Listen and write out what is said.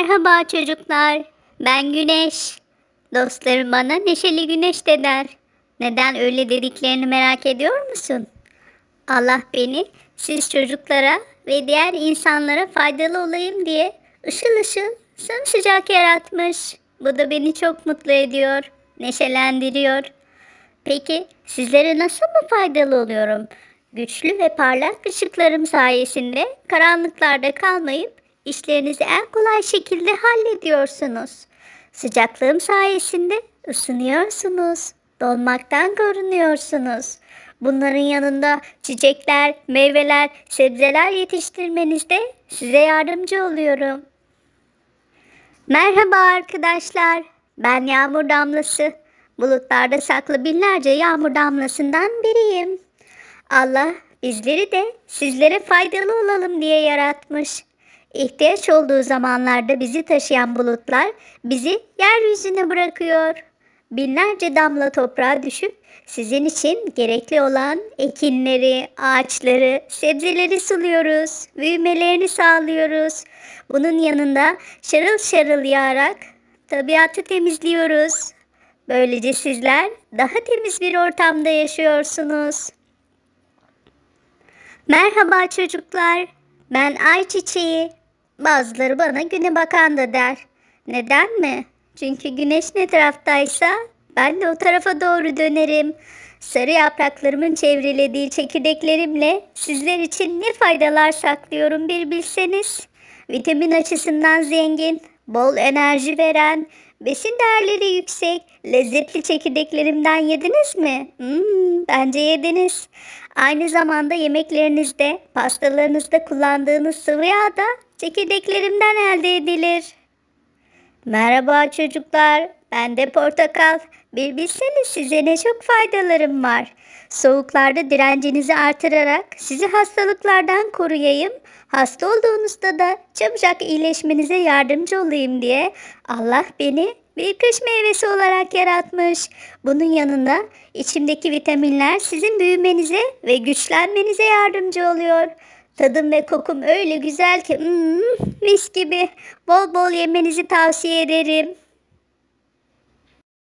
Merhaba çocuklar. Ben Güneş. Dostlarım bana neşeli güneş de der. Neden öyle dediklerini merak ediyor musun? Allah beni siz çocuklara ve diğer insanlara faydalı olayım diye ışıl ışıl sımsıcak yaratmış. Bu da beni çok mutlu ediyor, neşelendiriyor. Peki sizlere nasıl mı faydalı oluyorum? Güçlü ve parlak ışıklarım sayesinde karanlıklarda kalmayıp işlerinizi en kolay şekilde hallediyorsunuz. Sıcaklığım sayesinde ısınıyorsunuz. Donmaktan korunuyorsunuz. Bunların yanında çiçekler, meyveler, sebzeler yetiştirmenizde size yardımcı oluyorum. Merhaba arkadaşlar. Ben Yağmur Damlası. Bulutlarda saklı binlerce yağmur damlasından biriyim. Allah bizleri de sizlere faydalı olalım diye yaratmış. İhtiyaç olduğu zamanlarda bizi taşıyan bulutlar bizi yeryüzüne bırakıyor. Binlerce damla toprağa düşüp sizin için gerekli olan ekinleri, ağaçları, sebzeleri suluyoruz. Büyümelerini sağlıyoruz. Bunun yanında şarıl şarıl yağarak tabiatı temizliyoruz. Böylece sizler daha temiz bir ortamda yaşıyorsunuz. Merhaba çocuklar. Ben Ayçiçeği. Bazıları bana güne bakan da der. Neden mi? Çünkü güneş ne taraftaysa ben de o tarafa doğru dönerim. Sarı yapraklarımın çevrelediği çekirdeklerimle sizler için ne faydalar saklıyorum bir bilseniz. Vitamin açısından zengin, bol enerji veren, besin değerleri yüksek, lezzetli çekirdeklerimden yediniz mi? Hmm, bence yediniz. Aynı zamanda yemeklerinizde, pastalarınızda kullandığınız sıvı yağ da çekirdeklerimden elde edilir. Merhaba çocuklar, ben de portakal. Bir bilseniz size ne çok faydalarım var. Soğuklarda direncinizi artırarak sizi hastalıklardan koruyayım. Hasta olduğunuzda da çabucak iyileşmenize yardımcı olayım diye Allah beni bir kış meyvesi olarak yaratmış. Bunun yanında içimdeki vitaminler sizin büyümenize ve güçlenmenize yardımcı oluyor. Tadım ve kokum öyle güzel ki hmm, mis gibi. Bol bol yemenizi tavsiye ederim.